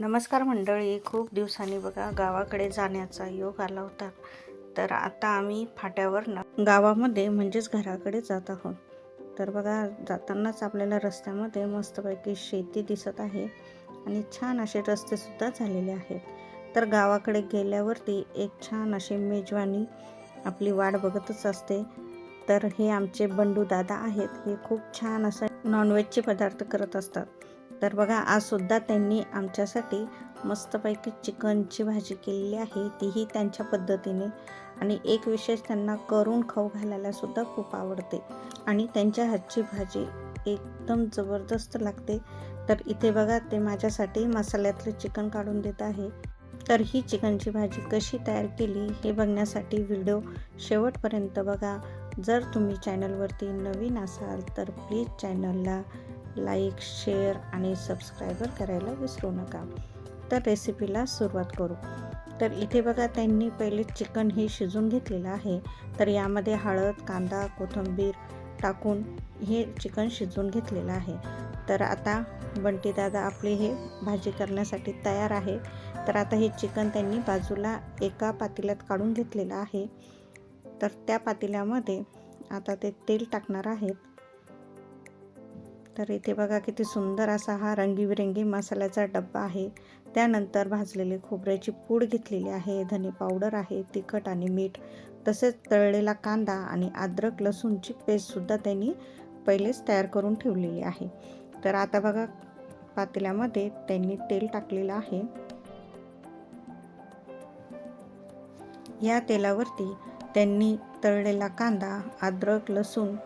नमस्कार मंडळी खूप दिवसांनी बघा गावाकडे जाण्याचा योग आला होता. तर आता आम्ही फाट्यावर न गावामध्ये म्हणजेच घराकडे जात आहोत. तर बघा जातानाच आपल्याला रस्त्यामध्ये मस्तपैकी शेती दिसत आहे आणि छान असे रस्तेसुद्धा झालेले आहेत. तर गावाकडे गेल्यावरती एक छान अशी मेजवानी आपली वाट बघतच असते. तर हे आमचे बंडू दादा आहेत. हे खूप छान असं नॉनव्हेजचे पदार्थ करत असतात. तर बघा आजसुद्धा त्यांनी आमच्यासाठी मस्तपैकी चिकनची भाजी केलेली आहे. तीही त्यांच्या पद्धतीने. आणि एक विशेष त्यांना करून खाऊ घालायला सुद्धा खूप आवडते. आणि त्यांच्या हातची भाजी एकदम जबरदस्त लागते. तर इथे बघा ते माझ्यासाठी मसाल्यातलं चिकन काढून देत आहे. तर ही चिकनची भाजी कशी तयार केली हे बघण्यासाठी व्हिडिओ शेवटपर्यंत बघा. जर तुम्ही चॅनलवरती नवीन असाल तर प्लीज चॅनलला लाईक शेअर आणि सबस्क्रायबर करायला विसरू नका. तर रेसिपीला सुरुवात करू. तर इथे बघा त्यांनी पहिले चिकन हे शिजून घेतलेलं आहे. तर यामध्ये हळद कांदा कोथिंबीर टाकून हे चिकन शिजवून घेतलेलं आहे. तर आता बंटी दादा आपले हे भाजी करण्यासाठी तयार आहे. तर आता हे चिकन त्यांनी बाजूला एका पातेल्यात काढून घेतलेलं आहे. तर त्या पातेल्यामध्ये आता ते तेल टाकणार आहेत. तर इथे बघा किती सुंदर असा हा रंगीबिरंगी मसाल्याचा डब्बा आहे. त्यानंतर भाजलेली खोबऱ्याची पूड घेतलेली आहे. धने पावडर आहे तिखट आणि मीठ तसेच तळलेला कांदा आणि अद्रक लसूणची पेस्टसुद्धा त्यांनी पहिलेच तयार करून ठेवलेली आहे. तर आता बघा पातेल्यामध्ये त्यांनी तेल टाकलेलं आहे. या तेलावरती त्यांनी तळलेला कांदा अद्रक लसूण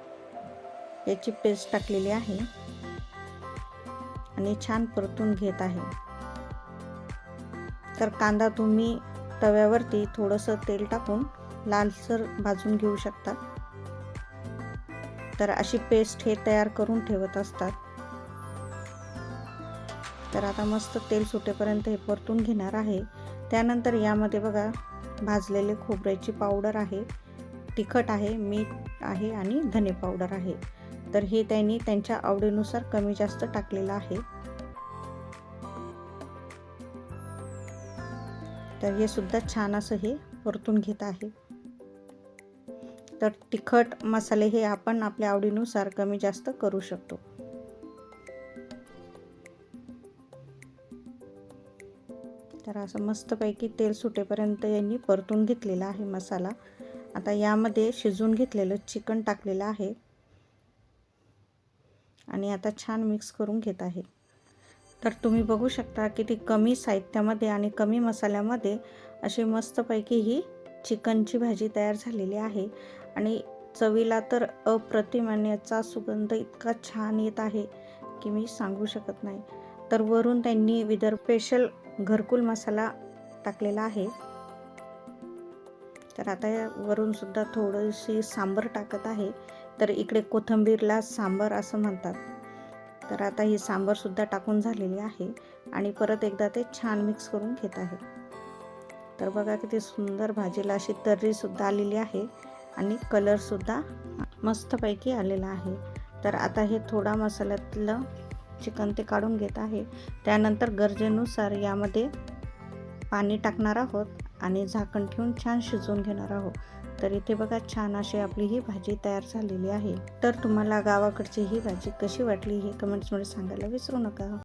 याची पेस्ट टाकलेली आहे. आणि छान परतून घेत आहे. तर कांदा तुम्ही तव्यावरती थोडंसं तेल टाकून लालसर भाजून घेऊ शकता. तर अशी पेस्ट हे तयार करून ठेवत असतात. तर आता मस्त तेल सुटेपर्यंत हे परतून घेणार आहे. त्यानंतर यामध्ये बघा भाजलेले खोबऱ्याची पावडर आहे. तिखट आहे मीठ आहे आणि धने पावडर आहे. तर हे त्यांनी त्यांच्या आवडीनुसार कमी जास्त टाकलेलं आहे. तर हे सुद्धा छान असं हे परतून घेत आहे. तर तिखट मसाले हे आपण आपल्या आवडीनुसार कमी जास्त करू शकतो. तर असं मस्तपैकी तेल सुटेपर्यंत यांनी परतून घेतलेला आहे मसाला. आता यामध्ये शिजून घेतलेलं चिकन टाकलेलं आहे. आणि आता छान मिक्स करून घेत आहे. तर तुम्ही बघू शकता की ती कमी साहित्यामध्ये आणि कमी मसाल्यामध्ये अशी मस्तपैकी ही चिकनची भाजी तयार झालेली आहे. आणि चवीला तर अप्रतिम आणि याचा सुगंध इतका छान येत आहे की मी सांगू शकत नाही. तर वरून त्यांनी विदर्भ स्पेशल घरकुल मसाला टाकलेला आहे. तर आता वरून सुद्धा थोडीशी सांबर टाकत आहे. तर इकडे कोथंबीरला सांबर असं म्हणतात. तर आता ही सांबरसुद्धा टाकून झालेली आहे आणि परत एकदा ते छान मिक्स करून घेत आहे. तर बघा किती सुंदर भाजीला अशी तर्रीसुद्धा आलेली आहे आणि कलरसुद्धा मस्तपैकी आलेला आहे. तर आता हे थोडा मसाल्यातलं चिकन ते काढून घेत आहे. त्यानंतर गरजेनुसार यामध्ये पाणी टाकणार आहोत आणि झाकण ठेवून छान शिजवून घेणार आहोत. तर इथे बघा छान अशी आपली ही भाजी तयार झालेली आहे. तर तुम्हाला गावाकडची ही भाजी कशी वाटली हे कमेंट्समध्ये सांगायला विसरू नका.